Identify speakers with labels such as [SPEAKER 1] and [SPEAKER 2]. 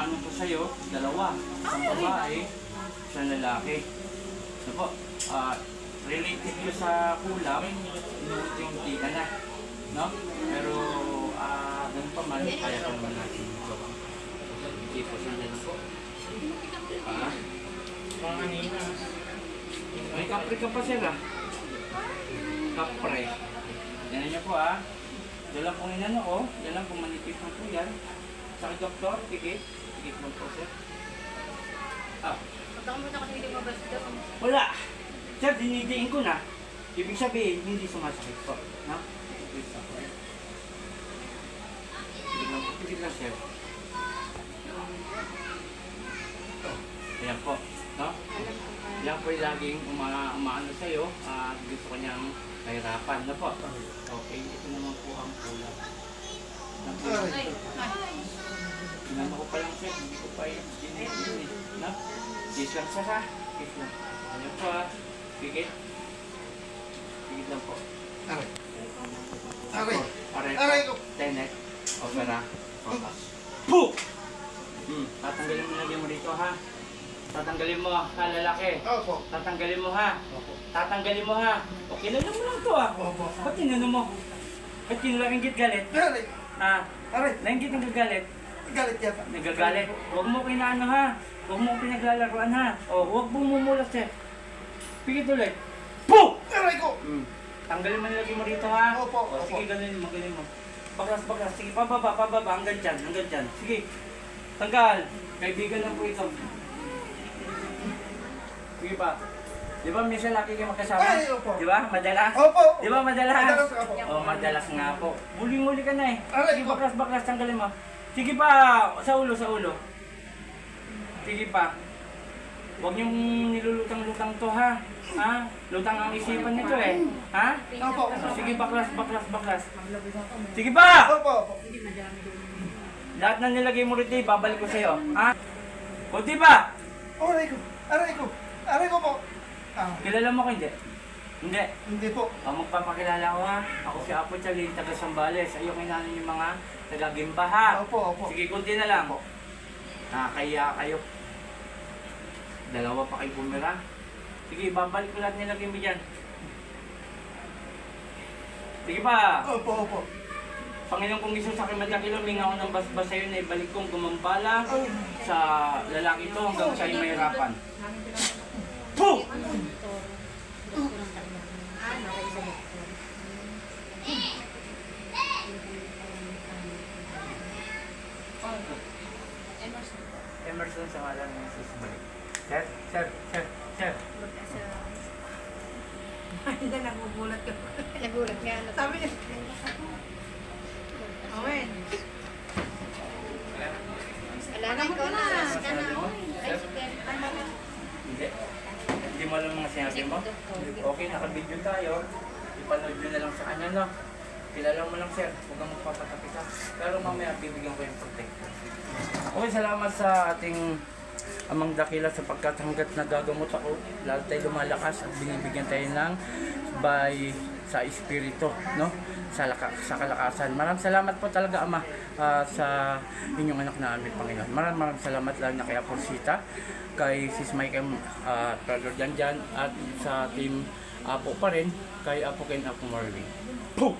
[SPEAKER 1] umano ko sa'yo, dalawa. Isang babae, isang lalaki. Ano po, ah, related ko sa kulam, inuunti-unti ka na. No? Pero, ah, ganun pa man, kaya ko naman natin ito. Hindi po siya ganun po. Ah,
[SPEAKER 2] Mga kanina.
[SPEAKER 1] may kapre ka pa sila. Kapre. Yan niyo po ah. Lang pong inano ko. Yan lang kung manipis na po yan. Sa doktor, tikit. Tikit mo po sir. Ah,
[SPEAKER 3] Pagkakamot ako sa hindi mo basta.
[SPEAKER 1] wala. Sir, dinidiin ko na. Ibig sabihin, hindi sumasakit po. No? Tikit na po. Tikit lang po. Lang sir. Ayan po. No? Yan po yung laging uma umaano sa'yo at gusto ko niyang kahirapan na po. Okay, ito naman po ang kulang. Kiss lang siya ha. Kiss lang. Ano po ha? Pigit. Pigit lang po.
[SPEAKER 2] Aray. Aray.
[SPEAKER 1] Aray
[SPEAKER 2] Aray ko.
[SPEAKER 1] Tenet. Opera. Focus. Puh! Hmm. Tatanggalin mo lagi mo dito ha. Tatanggalin mo ha, lalaki.
[SPEAKER 2] Opo.
[SPEAKER 1] Tatanggalin mo ha.
[SPEAKER 2] Opo.
[SPEAKER 1] Tatanggalin mo ha. O, kinala mo lang to ah.
[SPEAKER 2] Opo.
[SPEAKER 1] Ba't tinano mo? Ba't kinalakinggit galit?
[SPEAKER 2] Aray.
[SPEAKER 1] Ah,
[SPEAKER 2] Aray.
[SPEAKER 1] nainggit ang gagalit.
[SPEAKER 2] Galit yata.
[SPEAKER 1] Nagagalit. Huwag mo kinaano ha. Huwag mo pinaglalaroan ha. O, huwag mumulas eh. Pigit ulit. Puh!
[SPEAKER 2] Aray ko.
[SPEAKER 1] Hmm. Tanggalin mo nilagay mo dito ha.
[SPEAKER 2] Opo,
[SPEAKER 1] O,
[SPEAKER 2] opo.
[SPEAKER 1] sige, ganun mo, ganun mo. Baklas, baklas. Sige, pababa, pababa. Hanggang dyan, hanggang dyan. Sige. Tanggal. Kaibigan lang po ito. Sige pa. Di ba minsan laki kayo magkasama?
[SPEAKER 2] Ay, opo.
[SPEAKER 1] Di ba? Madalas?
[SPEAKER 2] Opo.
[SPEAKER 1] Di ba madalas?
[SPEAKER 2] Madalas ako.
[SPEAKER 1] Oh, madalas nga po. Muling-muli ka na eh.
[SPEAKER 2] Aray
[SPEAKER 1] Sige,
[SPEAKER 2] ko.
[SPEAKER 1] baklas, baklas, tanggalin mo. Sige pa, sa ulo, sa ulo. Sige pa. Huwag niyong nilulutang-lutang to ha. Ha? Lutang ang isipan nito eh. Ha?
[SPEAKER 2] Opo.
[SPEAKER 1] Sige, baklas, baklas, baklas. Sige pa!
[SPEAKER 2] Opo.
[SPEAKER 1] Lahat na nilagay mo rito, eh, babalik ko sa'yo. Ha? Kunti pa!
[SPEAKER 2] Aray ko. Aray ko. Aray ko po. Ah,
[SPEAKER 1] Kilala mo ko hindi? Hindi.
[SPEAKER 2] hindi po.
[SPEAKER 1] Ang magpapakilala ko ha. Ako si Apo Chalin, taga Sambales. Ayaw kinanin yung mga taga Gimba ha.
[SPEAKER 2] Opo, opo.
[SPEAKER 1] Sige, kunti na lang. Nakakaya kayo. Dalawa pa kayo bumira. Sige, babalik ko lahat nilagay mo dyan. Sige pa!
[SPEAKER 2] Opo, opo.
[SPEAKER 1] Panginoon kong Isus sa akin madakilo, mingaw ng basbas sa'yo na ibalik kong gumambala sa lalaki to hanggang siya'y mahirapan. Puh! Emerson sa ngalan ng Jesus balik. Sir, sir, sir, sir.
[SPEAKER 3] Hindi, nagugulat ka. Nagulat nga. Sabi niya. Owen. Alam ko na.
[SPEAKER 1] Sinabi mo? Sir? Hindi. Hindi mo alam mga sinabi mo? Okay, naka-video tayo. Ipanood nyo na lang sa kanya, no? Kilala mo lang, sir. Huwag kang magpapatapi ka. Pero mamaya, bibigyan ko yung protector. Okay, salamat sa ating amang dakila sapagkat hanggat nagagamot ako, lalo tayo lumalakas at binibigyan tayo ng by sa espiritu, no? Sa, laka, sa kalakasan. Maraming salamat po talaga, Ama, ah, sa inyong anak na amin, Panginoon. Maraming maraming salamat lang na kay Apolsita, kay Sis Michael, uh, Brother Janjan, at sa team Apo pa rin, kay Apo Ken Apo Marvin. Puh!